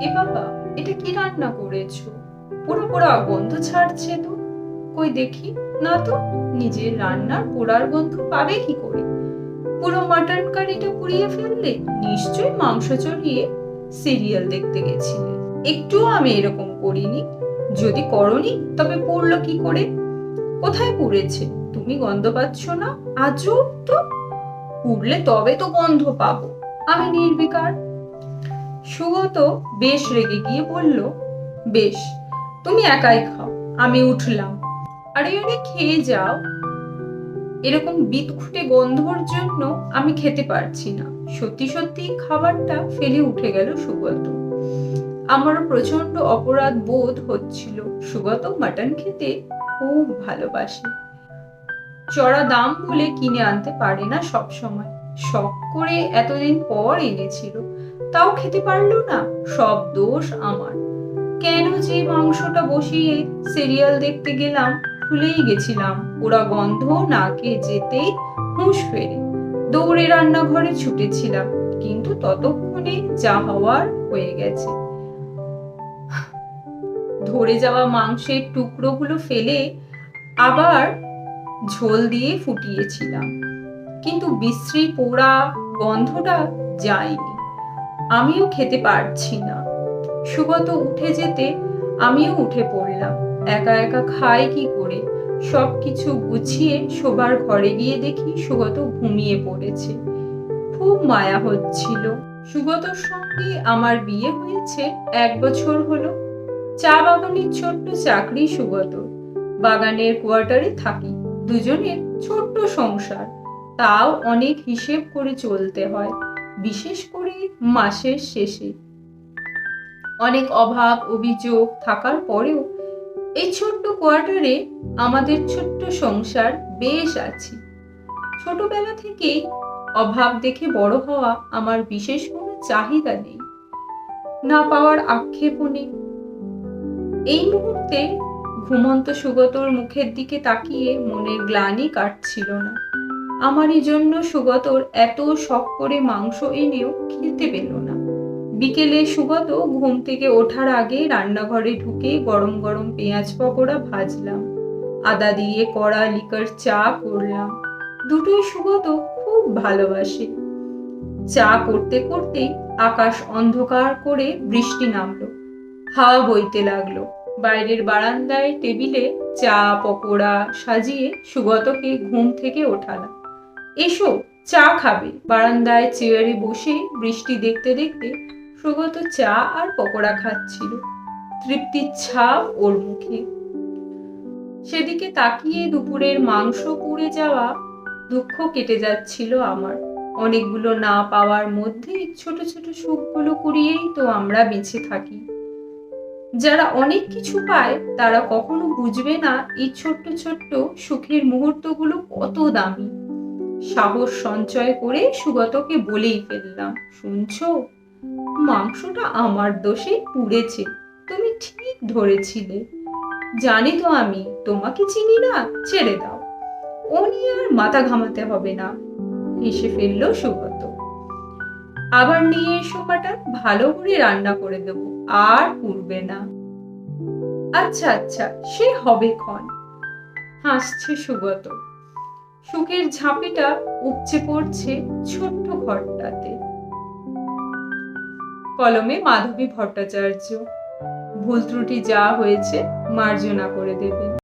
এ বাবা, এটা কি রান্না করেছ? পুরো পোড়া গন্ধ ছাড়ছে তো। কই দেখি, না তো, নিজের রান্নার পোড়ার গন্ধ পাবে কি করে? পুরো মাটন কারিটা পুড়িয়ে ফেললে নিশ্চয়ই মাংস চড়িয়ে সিরিয়াল দেখতে গেছিলে। একটুও আমি এরকম করিনি। যদি করনি, তবে পুড়লো কি করে? কোথায় পুড়েছে? তুমি গন্ধ পাচ্ছ না? আজও তো? পুড়লে তবে তো গন্ধ পাবো। আমি নির্বিকার। সুগত বেশ রেগে গিয়ে বলল, বেশ, তুমি একাই খাও, আমি উঠলাম। আরে আরে, খেয়ে যাও। এরকম বিদঘুটে গন্ধর জন্য আমি খেতে পারছি না। সত্যি সত্যি খাবারটা ফেলে উঠে গেল সুগত। আমার প্রচণ্ড অপরাধ বোধ হচ্ছিল। সুগত মাটন খেতে খুব ভালোবাসে। চড়া দাম বলে কিনে আনতে পারে না সব সময় শখ করে এতদিন পর এনেছিল। তাও খেতে পারল না। সব দোষ আমার। কেন যে মাংসটা বসিয়ে সিরিয়াল দেখতে গেলাম, ভুলেই গেছিলাম। ওরা গন্ধ নাকে যেতেই হুঁশ ফেরে। দৌড়ে রান্নাঘরে ছুটেছিলাম, কিন্তু ততক্ষণে যা হওয়ার হয়ে গেছে। ধরে যাওয়া মাংসের টুকরোগুলো ফেলে আবার ঝোল দিয়ে ফুটিয়েছিলাম। কিন্তু বিশ্রী পোড়া গন্ধটা যায়নি। আমিও খেতে পারছি না। সুগত উঠে যেতে আমিও উঠে পড়লাম। একা একা খাই কি করে? সবকিছু গুছিয়ে শোবার ঘরে গিয়ে দেখি সুগত ঘুমিয়ে পড়েছে। খুব মায়া হচ্ছিল। সুগতর সঙ্গে আমার বিয়ে হয়েছে এক বছর হলো। চা বাগানের ছোট্ট চাকরি সুগত বাগানের কোয়ার্টারে থাকি, দুজনের ছোট্ট সংসার। তাও অনেক হিসেব করে চলতে হয়। বিশেষ করে মাসের শেষে। অনেক অভাব, অভিযোগ থাকার পরেও এই ছোট্ট কোয়ার্টারে আমাদের ছোট্ট সংসার বেশ আছে। ছোটবেলা থেকেই অভাব দেখে বড় হওয়া আমার বিশেষ কোনো চাহিদা নেই। না পাওয়ার আক্ষেপও নেই। এই মুহূর্তে ঘুমন্ত সুগতর মুখের দিকে তাকিয়ে মনের গ্লানি কাটছিল না। আমারই জন্য সুগতর এত শখ করে মাংস এনেও খেতে পেল না। বিকেলে সুগত ঘুম থেকে ওঠার আগে রান্নাঘরে ঢুকে গরম গরম পেঁয়াজ পকোড়া ভাজলাম। আদা দিয়ে কড়া লিকার চা করলাম। দুটোই সুগত খুব ভালোবাসে। চা করতে করতেই আকাশ অন্ধকার করে বৃষ্টি নামলো। হাওয়া বইতে লাগল। বাইরের বারান্দায় টেবিলে চা পকোড়া সাজিয়ে সুগতকে ঘুম থেকে ওঠালাম। এসো, চা খাবে। বারান্দায় চেয়ারে বসে বৃষ্টি দেখতে দেখতে সুগত চা আর পকোড়া খাচ্ছিল। তৃপ্তির ছাপ ওর মুখে। সেদিকে তাকিয়ে দুপুরের মাংস পুড়ে যাওয়া দুঃখ কেটে যাচ্ছিল আমার। অনেকগুলো না পাওয়ার মধ্যে ছোট ছোট সুখগুলো কুড়িয়েই তো আমরা বেঁচে থাকি। যারা অনেক কিছু পায়, তারা কখনো বুঝবে না এই ছোট্ট ছোট্ট সুখের মুহূর্তগুলো কত দামি। সাহস সঞ্চয় করে সুগতকে বলেই ফেললাম, শুনছো? মাংসটা আমার দোষে পুড়েছে, তুমি ঠিক ধরেছিলে। জানি তো আমি, তোমাকে চিনি না, ছেড়ে দাও। ও নিয়ে আর মাথা ঘামাতে হবে না, হেসে ফেলল সুগত। আবার নিয়ে এসো ভালো করে রান্না করে দেবো, আর পুড়বে না। আচ্ছা আচ্ছা সে হবে ক্ষণ, হাসছে সুগত। সুখের ঝাঁপিটা উপচে পড়ছে ছোট্ট ঘরটাতে। কলমে মাধবী ভট্টাচার্য। ভুল ত্রুটি যা হয়েছে মার্জনা করে দেবেন